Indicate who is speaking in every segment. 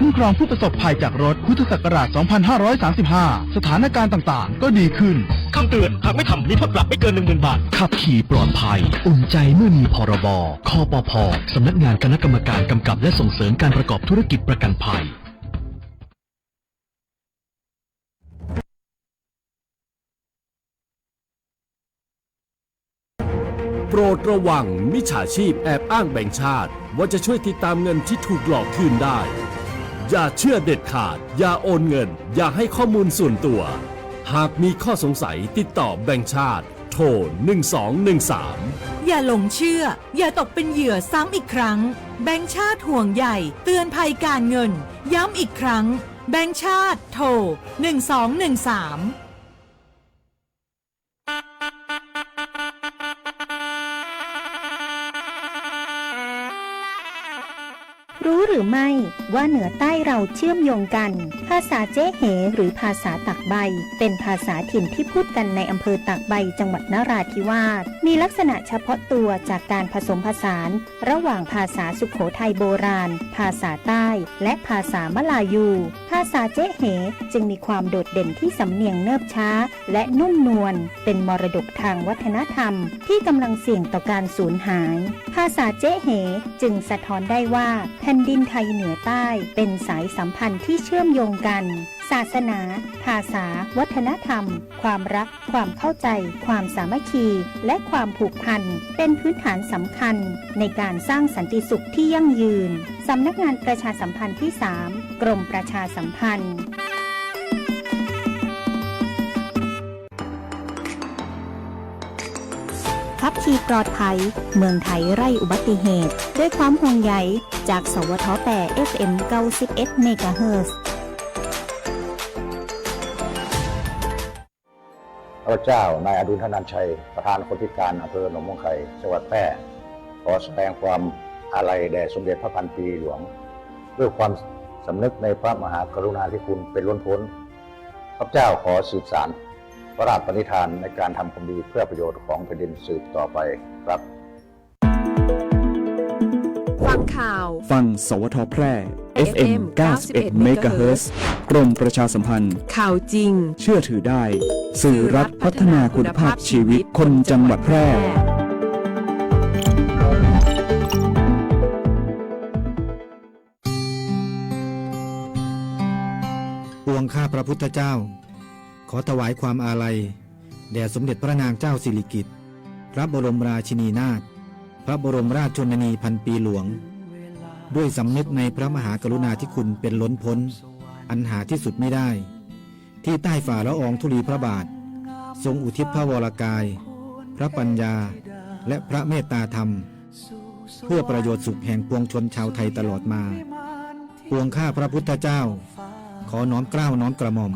Speaker 1: คุ้มครองผู้ประสบภัยจากรถพุทธศักราช 2535 สถานการณ์ต่างๆ ก็ดีขึ้น
Speaker 2: คำเตือน หากไม่ทำมีโทษปรับไม่เกิน 1 0,000 บาท
Speaker 3: ขับขี่ปลอดภัย อุ่นใจเมื่อมีพรบคอปพสำนักงานคณะกรรมการกำกับและส่งเสริมการประกอบธุรกิจประกันภัย
Speaker 4: โปรดระวังมิจฉาชีพแอบอ้างแบ่งชาติ ว่าจะช่วยติดตามเงินที่ถูกหลอกคืนได้ อย่าเชื่อเด็ดขาด อย่าโอนเงิน อย่าให้ข้อมูลส่วนตัว หากมีข้อสงสัยติดต่อแบงค์ชาติ โทร 1213
Speaker 5: อย่าหลงเชื่อ อย่าตกเป็นเหยื่อซ้ำอีกครั้ง แบงค์ชาติห่วงใหญ่ เตือนภัยการเงิน ย้ำอีกครั้ง แบงค์ชาติ โทร 1213
Speaker 6: หรือไม่ว่าเหนือใต้เราเชื่อมโยงกัน ภาษาเจ๊เหหรือภาษาตักใบ เป็นภาษาถิ่นที่พูดกันในอำเภอตักใบจังหวัดนราธิวาส มีลักษณะเฉพาะตัวจากการผสมผสาน ระหว่างภาษาสุขโขทัยโบราณ ภาษาใต้ และภาษามลายู ภาษาเจ๊เหจึงมีความโดดเด่นที่สำเนียงเนิบช้า และนุ่มนวล เป็นมรดกทางวัฒนธรรม ที่กำลังเสี่ยงต่อการสูญหาย ภาษาเจ๊เหจึงสะท้อนได้ว่าแผ่นดินนไทยเหนือใต้เป็นสายสัมพันธ์ที่เชื่อมโยงกัน ศาสนา ภาษา วัฒนธรรม ความรัก ความเข้าใจ ความสามัคคี และความผูกพัน เป็นพื้นฐานสำคัญ ในการสร้างสันติสุขที่ยั่งยืน สำนักงานประชาสัมพันธ์ที่ 3 กรมประชาสัมพันธ์ ขับขี่ปลอดภัย เมืองไทยไร่อุบัติเหตุ ด้วยความห่วงใยจาก สวทแป FM 91เมกะเฮิรตซ์
Speaker 7: พระเจ้านายอดุลธนันชัย ประธานคนพิการอำเภอหนองมงไข่จังหวัดแพร่ขอแสดงความอาลัยแด่สมเด็จพระพันปีหลวง ด้วยความสำนึกในพระมหากรุณาธิคุณเป็นล้นพ้น พระเจ้าขอสืบสาร พระราชปณิธานในการทำความดีเพื่อประโยชน์ของแผ่นดินสืบต่อไปครับ
Speaker 8: ฟังข่าว
Speaker 9: ฟัง สวทแพร่ FM 91เมกะเฮิรตซ์กรมประชาสัมพันธ์
Speaker 8: ข่าวจริง
Speaker 9: เชื่อถือได้ สื่อรัฐพัฒนาคุณภาพชีวิตคนจังหวัดแพร่
Speaker 10: ปวงข้าพระพุทธเจ้า ขอถวายความอาลัย แด่สมเด็จพระนางเจ้าสิริกิติ์พระบรมราชินีนาถพระบรมราชชนนีพันปีหลวง ด้วยสำนึกในพระมหากรุณาธิคุณเป็นล้นพ้น อันหาที่สุดไม่ได้ ที่ใต้ฝ่าละอองธุลีพระบาท ทรงอุทิศพระวรกาย พระปัญญาและพระเมตตาธรรม เพื่อประโยชน์สุขแห่งปวงชนชาวไทยตลอดมา ปวงข้าพระพุทธเจ้า ขอน้อมเกล้าวน้อมกระหม่อม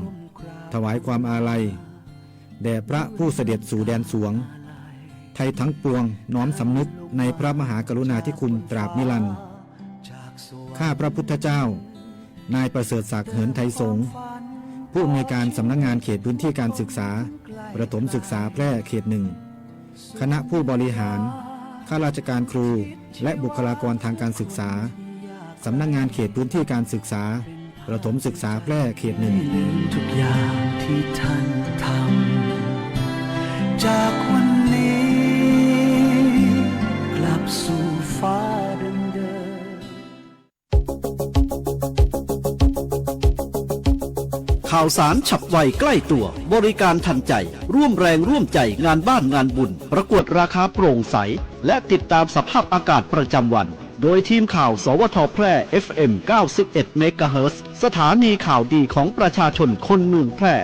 Speaker 10: ถวายความอาลัย แด่พระผู้เสด็จสู่แดนสวง ไทยทั้งปวงน้อมสำนึกในพระมหากรุณาธิคุณตราบนิรันดร์ข้าพระพุทธเจ้า นายประเสริฐศักดิ์เหินไทยสงฆ์ผู้อำนวยการสำนักงงานเขตพื้นที่การศึกษา ประถมศึกษาแพร่เขตหนึ่ง คณะผู้บริหาร ข้าราชการครู และบุคลากรทางการศึกษา สำนักงงานเขตพื้นที่การศึกษา ประถมศึกษาแพร่เขตหนึ่ง
Speaker 11: ทุกอย่างที่ท่านทำจากวันนี้ กลับสู่ฟ้าเดิม
Speaker 2: ข่าวสารฉับไวใกล้ตัว บริการทันใจ ร่วมแรงร่วมใจงานบ้านงานบุญ ประกวดราคาโปร่งใส และติดตามสภาพอากาศประจำวัน โดยทีมข่าวสวทแพร่ FM 91เมกะเฮิรตซ์สถานีข่าวดีของประชาชนคนเมืองแพร่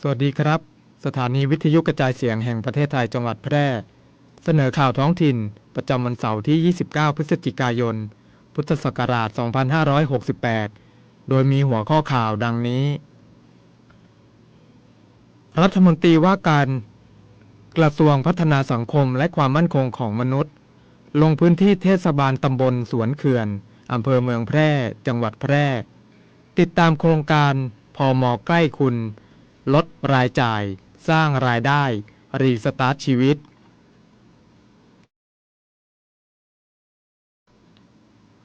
Speaker 12: สวัสดีครับ สถานีวิทยุกระจายเสียงแห่งประเทศไทยจังหวัดแพร่ เสนอข่าวท้องถิ่นประจำวันเสาร์ที่ 29 พฤศจิกายน พุทธศักราช 2568 โดยมีหัวข้อข่าวดังนี้ รัฐมนตรีว่าการกระทรวงพัฒนาสังคมและความมั่นคงของมนุษย์ ลงพื้นที่เทศบาลตำบลสวนเขื่อนอำเภอเมืองแพร่ จังหวัดแพร่ ติดตามโครงการพอมอใกล้คุณ ลดรายจ่าย สร้างรายได้ รีสตาร์ทชีวิต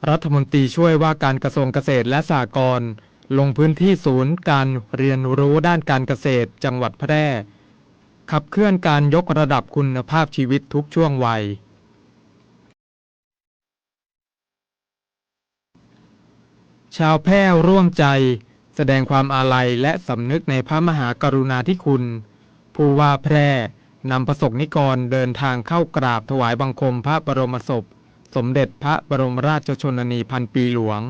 Speaker 12: รัฐมนตรีช่วยว่าการกระทรวงเกษตรและสหกรณ์ลงพื้นที่ศูนย์การเรียนรู้ด้านการเกษตรจังหวัดแพร่ ขับเคลื่อนการยกระดับคุณภาพชีวิตทุกช่วงวัย ชาวแพร่ร่วมใจ แสดงความอาลัยและสำนึกในพระมหากรุณาธิคุณ ผู้ว่าแพร่นำประสบนิกรเดินทางเข้ากราบถวายบังคมพระบรมศพ สมเด็จพระบรมราชชนนีพันปีหลวง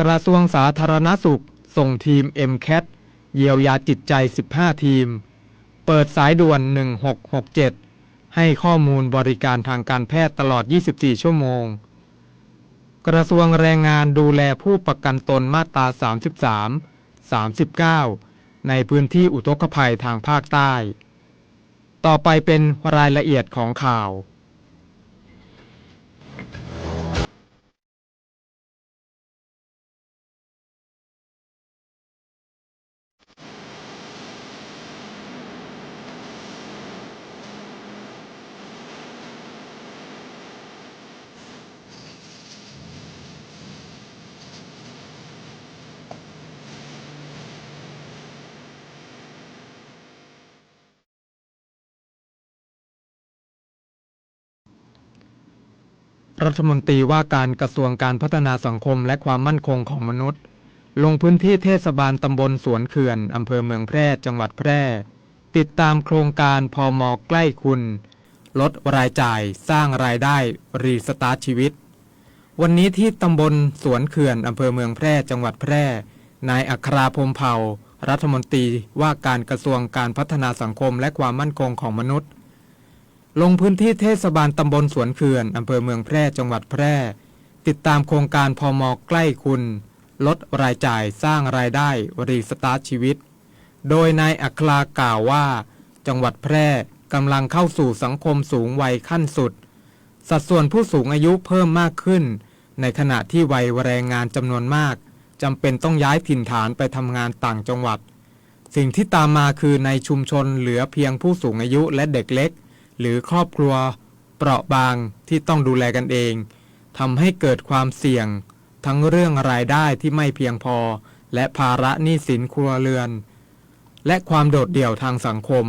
Speaker 12: กระทรวงสาธารณสุข ส่งทีม MCAT เยียวยาจิตใจ 15 ทีม เปิดสายด่วน 1667 ให้ข้อมูลบริการทางการแพทย์ตลอด 24 ชั่วโมง กระทรวงแรงงานดูแลผู้ประกันตนมาตรา 33 39 ในพื้นที่อุทกภัยทางภาคใต้ ต่อไปเป็นรายละเอียดของข่าว รัฐมนตรีว่าการกระทรวงการพัฒนาสังคมและความมั่นคงของมนุษย์ ลงพื้นที่เทศบาลตำบลสวนเขื่อนอำเภอเมืองแพร่ จังหวัดแพร่ ติดตามโครงการพอมอใกล้คุณ ลดรายจ่ายสร้างรายได้รีสตาร์ทชีวิต วันนี้ที่ตำบลสวนเขื่อนอำเภอเมืองแพร่ จังหวัดแพร่ นายอัคราพมเผ่า รัฐมนตรีว่าการกระทรวงการพัฒนาสังคมและความมั่นคงของมนุษย์ ลงพื้นที่เทศบาลตำบลสวนเขื่อนอำเภอเมืองแพร่จังหวัดแพร่ ติดตามโครงการพอมอใกล้คุณ ลดรายจ่ายสร้างรายได้รีสตาร์ทชีวิต โดยนายอัครากล่าวว่า จังหวัดแพร่กำลังเข้าสู่สังคมสูงวัยขั้นสุด สัดส่วนผู้สูงอายุเพิ่มมากขึ้น ในขณะที่วัยแรงงานจำนวนมากจำเป็นต้องย้ายถิ่นฐานไปทำงานต่างจังหวัด สิ่งที่ตามมาคือในชุมชนเหลือเพียงผู้สูงอายุและเด็กเล็ก หรือครอบครัว เปราะบางที่ต้องดูแลกันเองทำให้เกิดความเสี่ยง ทั้งเรื่องรายได้ที่ไม่เพียงพอ และภาระหนี้สินครัวเรือน และความโดดเดี่ยวทางสังคม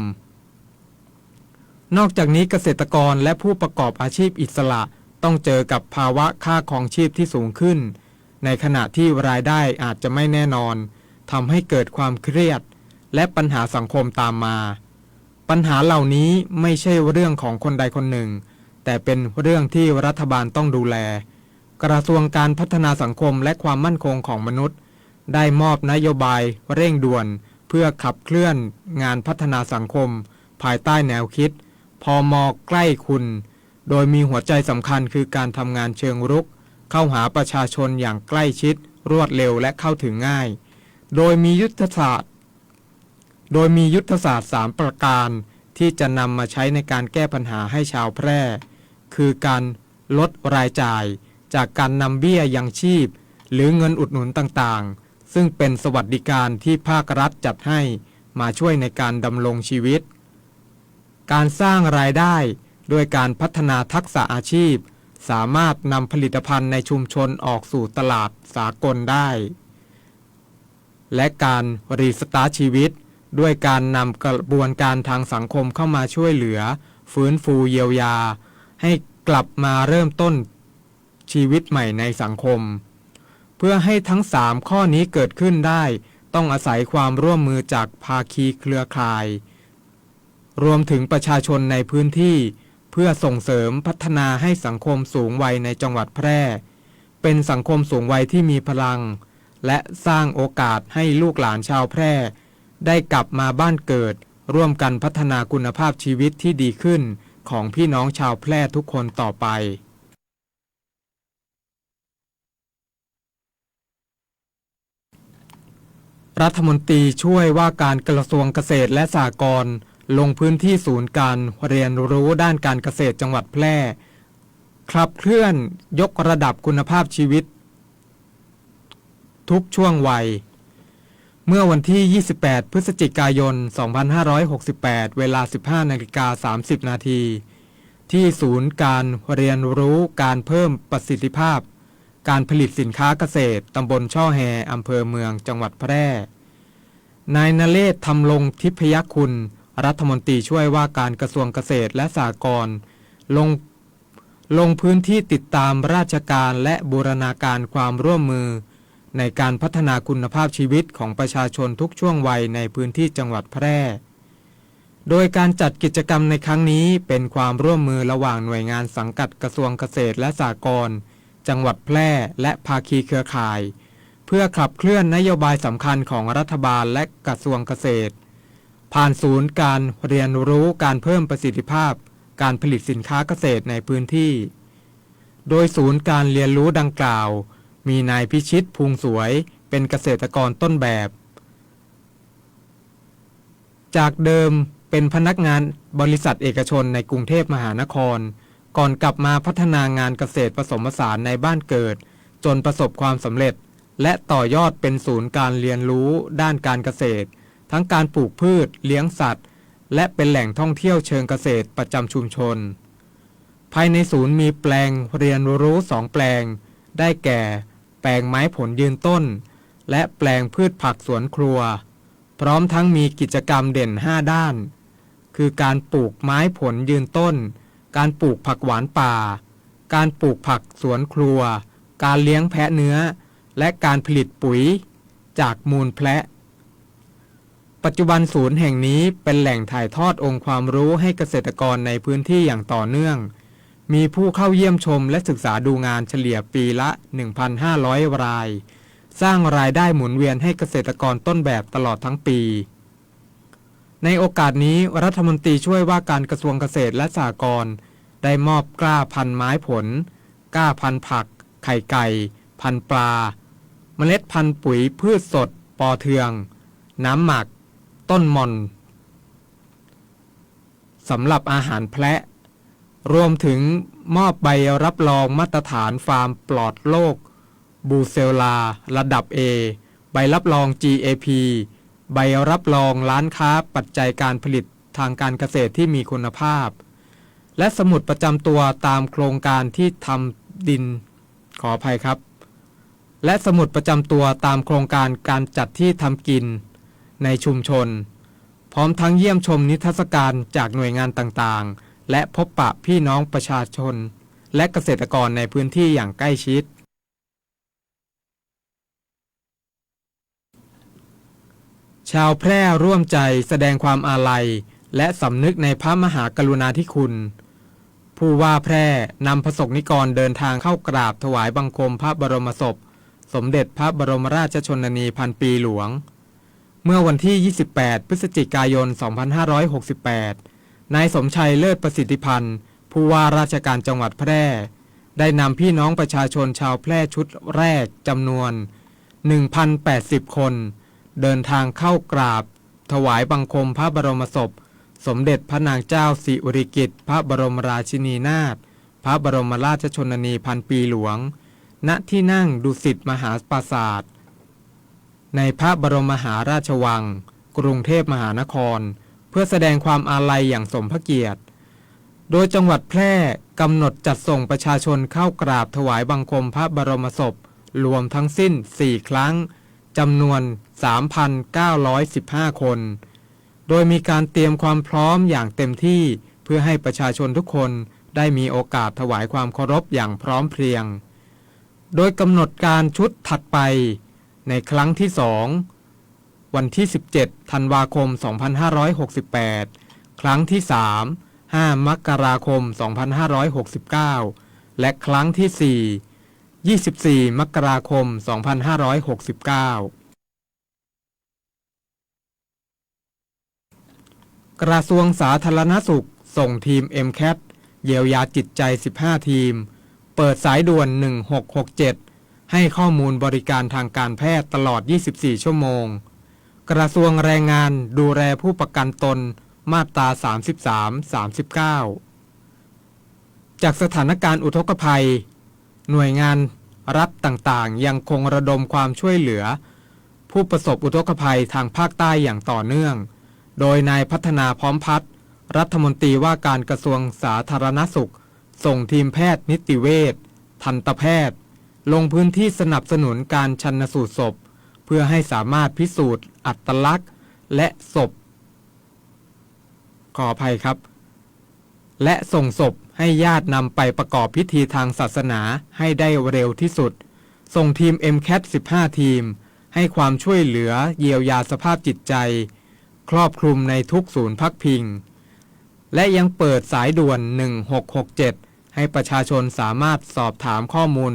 Speaker 12: นอกจากนี้เกษตรกรและผู้ประกอบอาชีพอิสระต้องเจอกับภาวะค่าครองชีพที่สูงขึ้น ในขณะที่รายได้อาจจะไม่แน่นอนทำให้เกิดความเครียด และปัญหาสังคมตามมา ปัญหาเหล่านี้ไม่ใช่เรื่องของคนใดคนหนึ่ง แต่เป็นเรื่องที่รัฐบาลต้องดูแล กระทรวงการพัฒนาสังคมและความมั่นคงของมนุษย์ ได้มอบนโยบายเร่งด่วน เพื่อขับเคลื่อนงานพัฒนาสังคม ภายใต้แนวคิด พอมอใกล้คุณ โดยมีหัวใจสำคัญคือการทำงานเชิงรุก เข้าหาประชาชนอย่างใกล้ชิด รวดเร็วและเข้าถึงง่าย โดยมียุทธศาสตร์ โดยมียุทธศาสตร์ 3 ประการที่จะนำมาใช้ในการแก้ปัญหาให้ชาวแพร่ คือการลดรายจ่าย จากการนำเบี้ยยังชีพ หรือเงินอุดหนุนต่างๆ ซึ่งเป็นสวัสดิการที่ภาครัฐจัดให้มาช่วยในการดำรงชีวิต การสร้างรายได้ด้วยการพัฒนาทักษะอาชีพ สามารถนำผลิตภัณฑ์ในชุมชนออกสู่ตลาดสากลได้ และการรีสตาร์ชีวิต ด้วยการนำกระบวนการทางสังคมเข้ามาช่วยเหลือ ฟื้นฟูเยียวยา ให้กลับมาเริ่มต้นชีวิตใหม่ในสังคม เพื่อให้ทั้ง 3 ข้อนี้เกิดขึ้นได้ ต้องอาศัยความร่วมมือจากภาคีเครือข่าย รวมถึงประชาชนในพื้นที่ เพื่อส่งเสริมพัฒนาให้สังคมสูงวัยในจังหวัดแพร่ เป็นสังคมสูงวัยที่มีพลัง และสร้างโอกาสให้ลูกหลานชาวแพร่ ได้กลับมาบ้านเกิด ร่วมกันพัฒนาคุณภาพชีวิตที่ดีขึ้น ของพี่น้องชาวแพร่ทุกคนต่อไปรัฐมนตรีช่วยว่าการกระทรวงเกษตรและสหกรณ์ลงพื้นที่ศูนย์การเรียนรู้ด้านการเกษตรจังหวัดแพร่ขับเคลื่อนยกระดับคุณภาพชีวิต ทุกช่วงวัย เมื่อวันที่ 28 พฤศจิกายน 2568 เวลา 15นาฬิกา30 นาที ที่ศูนย์การเรียนรู้การเพิ่มประสิทธิภาพ การผลิตสินค้าเกษตร ตำบลช่อแฮอำเภอเมือง จังหวัดแพร่ นายนเรศทำลงทิพยคุณ รัฐมนตรีช่วยว่าการกระทรวงเกษตรและสหกรณ์ลงลงพื้นที่ติดตามราชการและบูรณาการความร่วมมือ ในการพัฒนาคุณภาพชีวิตของประชาชนทุกช่วงวัยในพื้นที่จังหวัดแพร่ โดยการจัดกิจกรรมในครั้งนี้เป็นความร่วมมือระหว่างหน่วยงานสังกัดกระทรวงเกษตรและสหกรณ์จังหวัดแพร่และภาคีเครือข่าย เพื่อขับเคลื่อนนโยบายสำคัญของรัฐบาลและกระทรวงเกษตร ผ่านศูนย์การเรียนรู้การเพิ่มประสิทธิภาพ การผลิตสินค้าเกษตรในพื้นที่ โดยศูนย์การเรียนรู้ดังกล่าว มีนายพิชิตพุงสวยเป็นเกษตรกรต้นแบบ จากเดิมเป็นพนักงานบริษัทเอกชนในกรุงเทพมหานคร ก่อนกลับมาพัฒนางานเกษตรผสมผสานในบ้านเกิด จนประสบความสำเร็จ และต่อยอดเป็นศูนย์การเรียนรู้ด้านการเกษตร ทั้งการปลูกพืช เลี้ยงสัตว์ และเป็นแหล่งท่องเที่ยวเชิงเกษตรประจำชุมชน ภายในศูนย์มีแปลงเรียนรู้สองแปลง ได้แก่ ลงไม้ผลยืนต้น และแปลงพืชผักสวนครัว พร้อมทั้งมีกิจกรรมเด่น 5 ด้าน คือการปลูกไม้ผลยืนต้น การปลูกผักหวานป่า การปลูกผักสวนครัว การเลี้ยงแพะเนื้อ และการผลิตปุ๋ย จากมูลแพะ ปัจจุบันศูนย์แห่งนี้เป็นแหล่งถ่ายทอดองค์ความรู้ให้เกษตรกรในพื้นที่อย่างต่อเนื่อง มีผู้เข้าเยี่ยมชมและศึกษาดูงานเฉลี่ยปีละ 1,500 ราย สร้างรายได้หมุนเวียนให้เกษตรกรต้นแบบตลอดทั้งปี ในโอกาสนี้รัฐมนตรีช่วยว่าการกระทรวงเกษตรและสหกรณ์ได้มอบกล้าพันไม้ผล กล้าพันผัก ไข่ไก่ พันปลา เมล็ดพันธุ์ปุ๋ยพืชสด ปอเทือง น้ำหมัก ต้นมอนสำหรับอาหารแพะ รวมถึงมอบใบรับรองมาตรฐานฟาร์มปลอดโรคบูเซลลา ระดับ A ใบรับรอง GAP ใบรับรองร้านค้าปัจจัยการผลิตทางการเกษตรที่มีคุณภาพ และสมุดประจำตัวตามโครงการที่ทำดินขออภัยครับ และสมุดประจำตัวตามโครงการการจัดที่ทำกินในชุมชน พร้อมทั้งเยี่ยมชมนิทรรศการจากหน่วยงานต่างๆ และพบปะพี่น้องประชาชน และเกษตรกรในพื้นที่อย่างใกล้ชิด ชาวแพร่ร่วมใจแสดงความอาลัย และสำนึกในพระมหากรุณาธิคุณ ผู้ว่าแพร่นำพระสงฆ์นิกรเดินทางเข้ากราบถวายบังคมพระบรมศพ สมเด็จพระบรมราชชนนีพันปีหลวง เมื่อวันที่ 28 พฤศจิกายน 2568 นายสมชัยเลิศประสิทธิพันธ์ ผู้ว่าราชการจังหวัดแพร่ ได้นำพี่น้องประชาชนชาวแพร่ชุดแรกจำนวน 1,080 คน เดินทางเข้ากราบ ถวายบังคมพระบรมศพ สมเด็จพระนางเจ้าสิริกิติ์พระบรมราชินีนาถพระบรมราชชนนีพันปีหลวง ณที่นั่งดุสิตมหาปราสาทในพระบรมมหาราชวัง กรุงเทพมหานคร เพื่อแสดงความอาลัยอย่างสมพระเกียรติ โดยจังหวัดแพร่กำหนดจัดส่งประชาชนเข้ากราบถวายบังคมพระบรมศพ รวมทั้งสิ้น 4 ครั้งจำนวน 3,915 คน โดยมีการเตรียมความพร้อมอย่างเต็มที่เพื่อให้ประชาชนทุกคนได้มีโอกาสถวายความเคารพอย่างพร้อมเพรียง โดยกำหนดการชุดถัดไป ในครั้งที่สอง วันที่ 17 ธันวาคม 2568 ครั้งที่ 3 5 มกราคม 2569 และครั้งที่ 4 24 มกราคม 2569กระทรวงสาธารณสุข ส่งทีม MCAT เยียวยาจิตใจ 15 ทีม เปิดสายด่วน 1667 ให้ข้อมูลบริการทางการแพทย์ตลอด 24 ชั่วโมง กระทรวงแรงงานดูแลผู้ประกันตนมาตรา 33 39 จากสถานการณ์อุทกภัย หน่วยงานรัฐต่างๆ ยังคงระดมความช่วยเหลือ ผู้ประสบอุทกภัยทางภาคใต้อย่างต่อเนื่อง โดยนายพัฒนาพร้อมพัฒรัฐมนตรีว่าการกระทรวงสาธารณสุข ส่งทีมแพทย์นิติเวชทันตแพทย์ ลงพื้นที่สนับสนุนการชันสูตรศพ เพื่อให้สามารถพิสูจน์ อัตลักษณ์ และศพ ขออภัยครับ และส่งศพให้ญาตินำไปประกอบพิธีทางศาสนาให้ได้เร็วที่สุด ส่งทีม MCAT 15 ทีม ให้ความช่วยเหลือเยียวยาสภาพจิตใจ ครอบคลุมในทุกศูนย์พักพิง และยังเปิดสายด่วน 1667 ให้ประชาชนสามารถสอบถามข้อมูล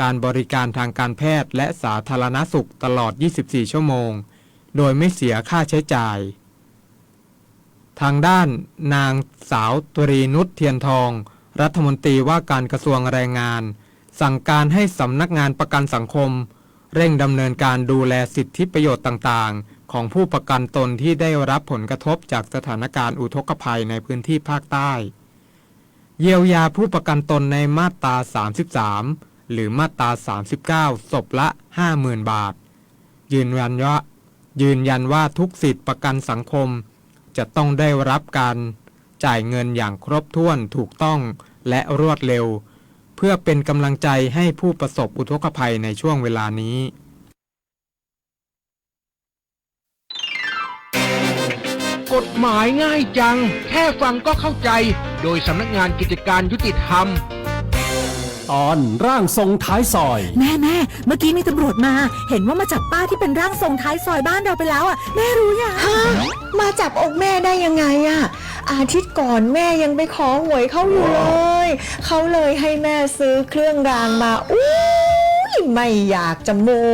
Speaker 12: การบริการทางการแพทย์และสาธารณสุขตลอด 24 ชั่วโมง โดยไม่เสียค่าใช้จ่าย ทางด้านนางสาวตรีนุชเทียนทอง รัฐมนตรีว่าการกระทรวงแรงงาน สั่งการให้สำนักงานประกันสังคม เร่งดำเนินการดูแลสิทธิประโยชน์ต่างๆ ของผู้ประกันตนที่ได้รับผลกระทบจากสถานการณ์อุทกภัยในพื้นที่ภาคใต้ เยียวยาผู้ประกันตนในมาตรา 33 หรือมาตรา 39 ศพละ 50,000 บาท ยืนยันว่ายืนยันว่าทุกสิทธิประกันสังคม จะต้องได้รับการจ่ายเงินอย่างครบถ้วนถูกต้องและรวดเร็ว เพื่อเป็นกำลังใจให้ผู้ประสบอุทกภัยในช่วงเวลานี้
Speaker 13: กฎหมายง่ายจัง แค่ฟังก็เข้าใจ โดยสำนักงานกิจการยุติธรรม
Speaker 4: ตอนร่างทรงท้ายซอย
Speaker 5: แม่แม่เมื่อกี้มีตำรวจมา เห็นว่ามาจับป้าที่เป็นร่างทรงท้ายซอยบ้านเราไปแล้วอะแม่รู้ยัง
Speaker 14: ฮะมาจับองค์แม่ได้ยังไงอะอาทิตย์ก่อนแม่ยังไปขอหวยเขาอยู่เลย เขาเลยให้แม่ซื้อเครื่องรางมาอุ้ยไม่อยากจะโม้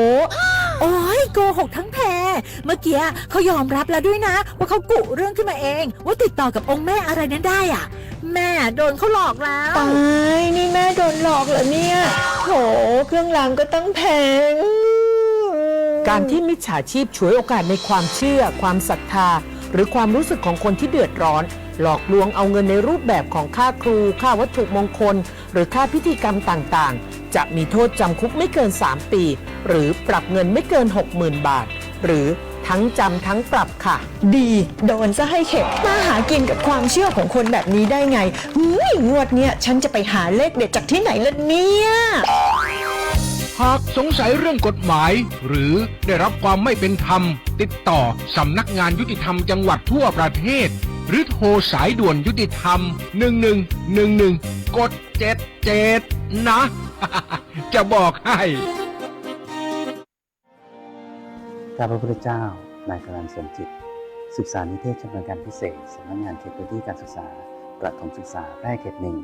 Speaker 5: โอ้ยโกหกทั้งแพร เมื่อกี้เขายอมรับแล้วด้วยนะ ว่าเขากุเรื่องขึ้นมาเอง ว่าติดต่อกับองค์แม่อะไรนั้นได้อะ แม่โดนเขาหลอกแล้ว
Speaker 14: ตายนี่แม่โดนหลอกเหรอเนี่ยโหเครื่องรางก็ตั้งแพง
Speaker 15: การที่มิจฉาชีพฉวยโอกาสในความเชื่อ ความศรัทธา หรือความรู้สึกของคนที่เดือดร้อน หลอกลวงเอาเงินในรูปแบบของค่าครู ค่าวัตถุมงคล หรือค่าพิธีกรรมต่างๆ จะมีโทษจำคุกไม่เกิน 3 ปี หรือปรับเงินไม่เกิน 60,000 บาท หรือทั้งจำทั้งปรับค่ะ
Speaker 14: ดีโดนซะให้เข็ดมาหากินกับความเชื่อของคนแบบนี้ได้ไงหุยงวดเนี้ยฉันจะไปหาเลขเด็ดจากที่ไหนล่ะเนี่ย
Speaker 13: หากสงสัยเรื่องกฎหมาย หรือได้รับความไม่เป็นธรรม ติดต่อสำนักงานยุติธรรมจังหวัดทั่วประเทศ หรือโทรสายด่วนยุติธรรม 1111 กด 77 นะ จะบอกให้
Speaker 16: ข้าพระพุทธเจ้า นายกรันสมจิต ศึกษานิเทศชำนาญการพิเศษสำนักงานเขตพื้นที่การศึกษา ประถมศึกษาแพร่เขตหนึ่ง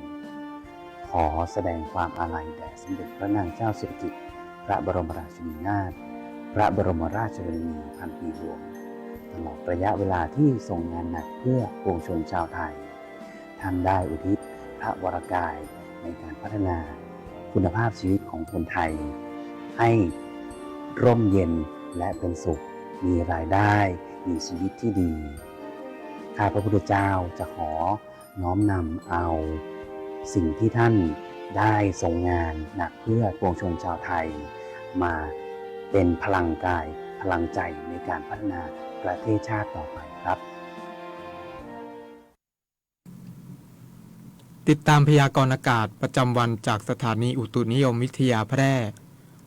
Speaker 16: ขอแสดงความอาลัยแด่สมเด็จพระนางเจ้าสิริกิติ์ พระบรมราชินีนาถ พระบรมราชชนนีพันปีหลวง ตลอดระยะเวลาที่ทรงงานหนักเพื่อปวงชนชาวไทย ท่านได้อุทิศพระวรกายในการพัฒนาคุณภาพชีวิตของคนไทย ให้ร่มเย็น และเป็นสุข มีรายได้ มีชีวิตที่ดี ข้าพระพุทธเจ้าจะขอน้อมนำเอาสิ่งที่ท่านได้ทรงงานหนักเพื่อปวงชนชาวไทย มาเป็นพลังกายพลังใจในการพัฒนาประเทศชาติต่อไปครับ
Speaker 12: ติดตามพยากรณ์อากาศประจำวันจากสถานีอุตุนิยมวิทยาแพร่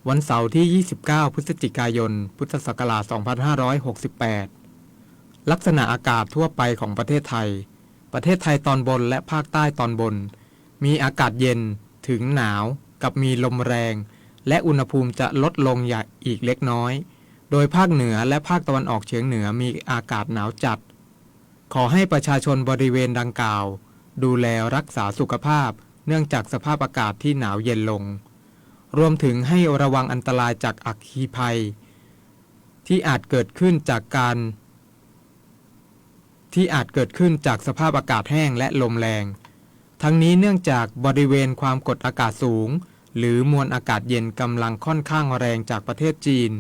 Speaker 12: วันเสาร์ที่ 29 พฤศจิกายน พุทธศักราช 2568 ลักษณะอากาศทั่วไปของประเทศไทย ประเทศไทยตอนบนและภาคใต้ตอนบน มีอากาศเย็นถึงหนาวกับมีลมแรง และอุณหภูมิจะลดลงอย่างอีกเล็กน้อย โดยภาคเหนือและภาคตะวันออกเฉียงเหนือมีอากาศหนาวจัด ขอให้ประชาชนบริเวณดังกล่าว ดูแลรักษาสุขภาพ เนื่องจากสภาพอากาศที่หนาวเย็นลง รวมถึงให้ระวังอันตรายจากอัคคีภัย ที่อาจเกิดขึ้นจากการ ที่อาจเกิดขึ้นจากสภาพอากาศแห้งและลมแรง ทั้งนี้เนื่องจากบริเวณความกดอากาศสูง หรือมวลอากาศเย็นกำลังค่อนข้างแรงจากประเทศจีน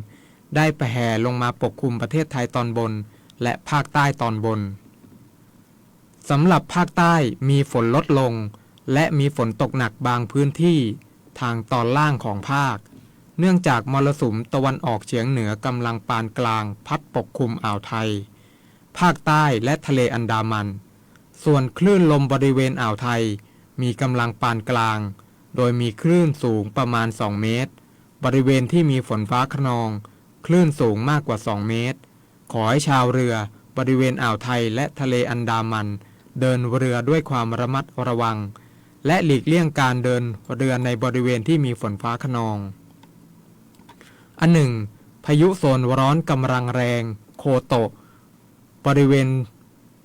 Speaker 12: ได้แผ่ลงมาปกคลุมประเทศไทยตอนบน และภาคใต้ตอนบนสำหรับภาคใต้มีฝนลดลง และมีฝนตกหนักบางพื้นที่ ทางตอนล่างของภาค เนื่องจากมรสุมตะวันออกเฉียงเหนือกำลังปานกลาง พัดปกคลุมอ่าวไทย ภาคใต้และทะเลอันดามัน ส่วนคลื่นลมบริเวณอ่าวไทย มีกำลังปานกลาง โดยมีคลื่นสูงประมาณ 2 เมตร บริเวณที่มีฝนฟ้าขนอง คลื่นสูงมากกว่า 2 เมตร ขอให้ชาวเรือบริเวณอ่าวไทยและทะเลอันดามัน เดินเรือด้วยความระมัดระวัง และหลีกเลี่ยงการเดินเรือในบริเวณที่มีฝนฟ้าขนอง อันหนึ่ง พายุโซนร้อนกำลังแรง โคโตะ บริเวณ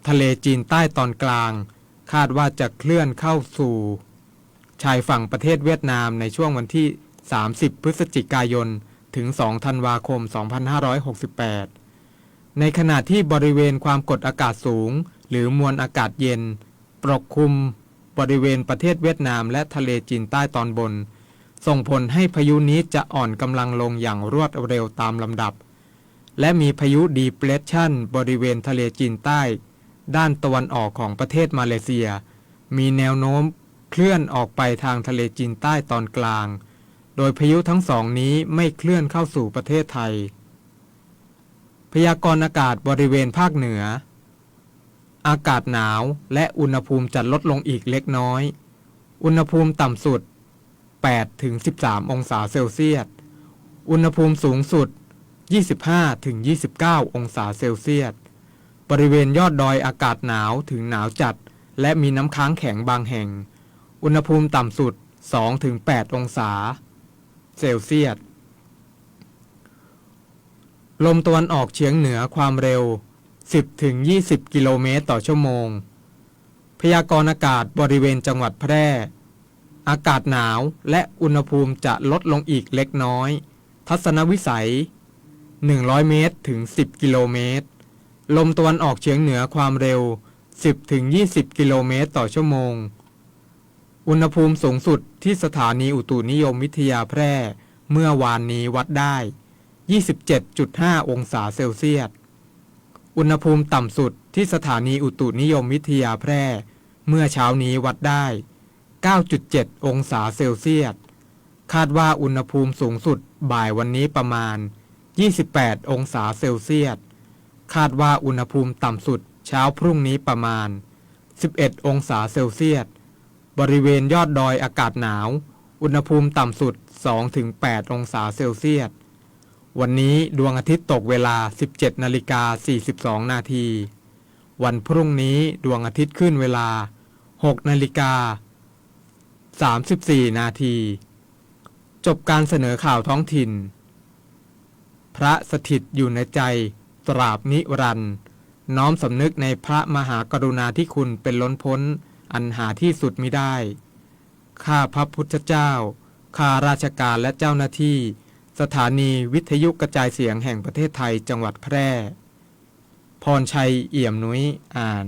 Speaker 12: ทะเลจีนใต้ตอนกลาง คาดว่าจะเคลื่อนเข้าสู่ ชายฝั่งประเทศเวียดนามในช่วงวันที่ 30 พฤศจิกายน ถึง 2 ธันวาคม 2568 ในขณะที่บริเวณความกดอากาศสูง หรือมวลอากาศเย็น ปกคลุม บริเวณประเทศเวียดนามและทะเลจีนใต้ตอนบน ส่งผลให้พายุนี้จะอ่อนกำลังลงอย่างรวดเร็วตามลำดับ และมีพายุดีเพรสชันบริเวณทะเลจีนใต้ ด้านตะวันออกของประเทศมาเลเซีย มีแนวโน้มเคลื่อนออกไปทางทะเลจีนใต้ตอนกลาง โดยพายุทั้งสองนี้ไม่เคลื่อนเข้าสู่ประเทศไทย พยากรณ์อากาศบริเวณภาคเหนือ อากาศหนาวและอุณหภูมิจะลดลงอีกเล็กน้อย อุณหภูมิต่ำสุด 8-13 องศาเซลเซียส อุณหภูมิสูงสุด 25-29 องศาเซลเซียส บริเวณยอดดอยอากาศหนาวถึงหนาวจัด และมีน้ำค้างแข็งบางแห่ง อุณหภูมิต่ำสุด 2-8 องศาเซลเซียส ลมตะวันออกเฉียงเหนือความเร็ว 10-20 กิโลเมตรต่อชั่วโมง พยากรณ์อากาศบริเวณจังหวัดแพร่ อากาศหนาวและอุณหภูมิจะลดลงอีกเล็กน้อย ทัศนวิสัย 100 เมตรถึง 10 กิโลเมตร ลมตะวันออกเฉียงเหนือความเร็ว 10ถึง20 กิโลเมตรต่อชั่วโมง อุณหภูมิสูงสุดที่สถานีอุตุนิยมวิทยาแพร่ เมื่อวานนี้วัดได้ 27.5 องศาเซลเซียส อุณหภูมิต่ำสุดที่สถานีอุตุนิยมวิทยาแพร่ เมื่อเช้านี้วัดได้ 9.7 องศาเซลเซียส คาดว่าอุณหภูมิสูงสุดบ่ายวันนี้ประมาณ 28 องศาเซลเซียส คาดว่าอุณหภูมิต่ำสุดเช้าพรุ่งนี้ประมาณ 11 องศาเซลเซียส บริเวณยอดดอยอากาศหนาว อุณหภูมิต่ำสุด 2-8 องศาเซลเซียส วันนี้ดวงอาทิตย์ตกเวลา 17 นาฬิกา 42 นาที วันพรุ่งนี้ดวงอาทิตย์ขึ้นเวลา 6 นาฬิกา 34 นาที จบการเสนอข่าวท้องถิ่น พระสถิตอยู่ในใจตราบนิรันดร์น้อมสำนึกในพระมหากรุณาธิคุณเป็นล้นพ้น อันหาที่สุดมิได้ ข้าพระพุทธเจ้า ข้าราชการและเจ้าหน้าที่ สถานีวิทยุกระจายเสียงแห่งประเทศไทยจังหวัดแพร่ พรชัยเอี่ยมนุ้ยอ่าน